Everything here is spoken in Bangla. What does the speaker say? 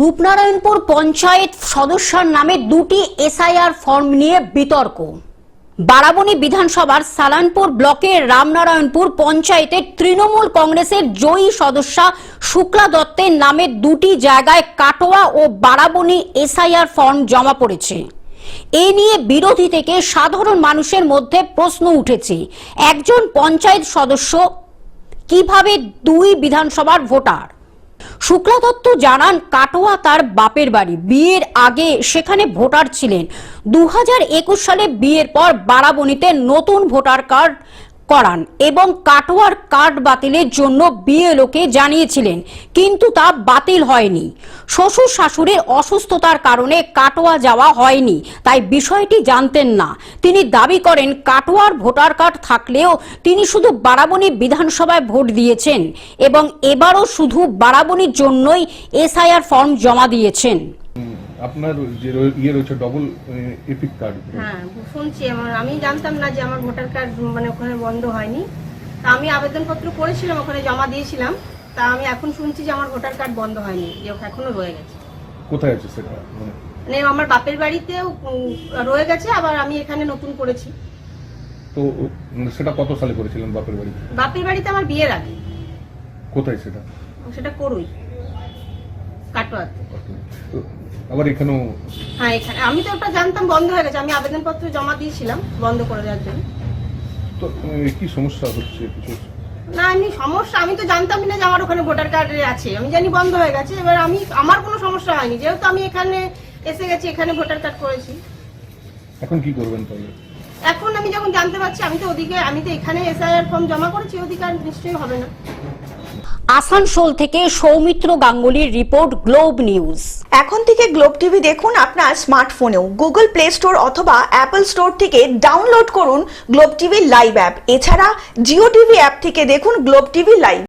রূপনারায়ণপুর পঞ্চায়েত সদস্যার নামে দুটি এসআইআর ফর্ম নিয়ে বিতর্ক। বারাবণী বিধানসভার সালানপুর ব্লকের রামনারায়ণপুর পঞ্চায়েতের তৃণমূল কংগ্রেসের জয়ী সদস্যা শুক্লা দত্তের নামে দুটি জায়গায় কাটোয়া ও বারাবণী এসআইআর ফর্ম জমা পড়েছে। এ নিয়ে বিরোধী থেকে সাধারণ মানুষের মধ্যে প্রশ্ন উঠেছে, একজন পঞ্চায়েত সদস্য কীভাবে দুই বিধানসভার ভোটার? শুক্লা দত্ত জানান কাটোয়া তার বাপের বাড়ি। বিয়ের আগে সেখানে ভোটার ছিলেন। দু হাজার একুশ সালে বিয়ের পর বারাবণীতে নতুন ভোটার কার্ড করান এবং কাটোয়ার কার্ড বাতিলের জন্য বিএলওকে জানিয়েছিলেন, কিন্তু তা বাতিল হয়নি। শ্বশুর শাশুড়ির অসুস্থতার কারণে কাটোয়া যাওয়া হয়নি, তাই বিষয়টি জানতেন না। তিনি দাবি করেন, কাটোয়ার ভোটার কার্ড থাকলেও তিনি শুধু বারাবণী বিধানসভায় ভোট দিয়েছেন এবং এবারও শুধু বারাবণীর জন্যই এসআইআর ফর্ম জমা দিয়েছেন। আপনার যে ইয়ে রয়েছে ডবল এপিক কার্ড হ্যাঁ শুনছি আমার আমি জানতাম না যে আমার ভোটার কার্ড মানে ওখানে বন্ধ হয়নি। তা আমি আবেদনপত্র করেছিলাম ওখানে জমা দিয়েছিলাম। তা আমি এখন শুনছি যে আমার ভোটার কার্ড বন্ধ হয়নি যে এখনও রয়ে গেছে। কোথায় আছে সেটা? মানে মানে আমার বাপের বাড়িতেও রয়ে গেছে আবার আমি এখানে নতুন করেছি। তো সেটা কত সালে করেছিলেন বাপের বাড়িতে? বাপের বাড়িতে আমার বিয়ের আগে। কোথায় সেটা? সেটা করুই। কাটোয়াতে আবার এখানেও হ্যাঁ এখানে। আমি তো ওটা জানতাম বন্ধ হয়ে গেছে। আমি আবেদনপত্র জমা দিয়েছিলাম বন্ধ করে দেওয়ার জন্য। তো কি সমস্যা হচ্ছে কিছু? না আমি সমস্যা আমি তো জানতামই না যে আমার ওখানে ভোটার কার্ড আছে। আমি জানি বন্ধ হয়ে গেছে। এবার আমি আমার কোনো সমস্যা হয়নি। যেহেতু আমি এখানে এসে গেছি এখানে ভোটার কার্ড করেছি। এখন কি করবেন তাহলে? এখন আমি যখন জানতে পারছি আমি তো ওদিকে আমি তো এখানে এসআইআর ফর্ম জমা করেছি ওদিকে আর নিশ্চয়ই হবে না। আসানসোল থেকে সৌমিত্র গাঙ্গুলির রিপোর্ট গ্লোব নিউজ। এখন থেকে গ্লোব টিভি দেখুন আপনার স্মার্টফোনেও। গুগল প্লে স্টোর অথবা অ্যাপল স্টোর থেকে ডাউনলোড করুন গ্লোব টিভি লাইভ অ্যাপ। এছাড়া জিও টিভি অ্যাপ থেকে দেখুন গ্লোব টিভি লাইভ।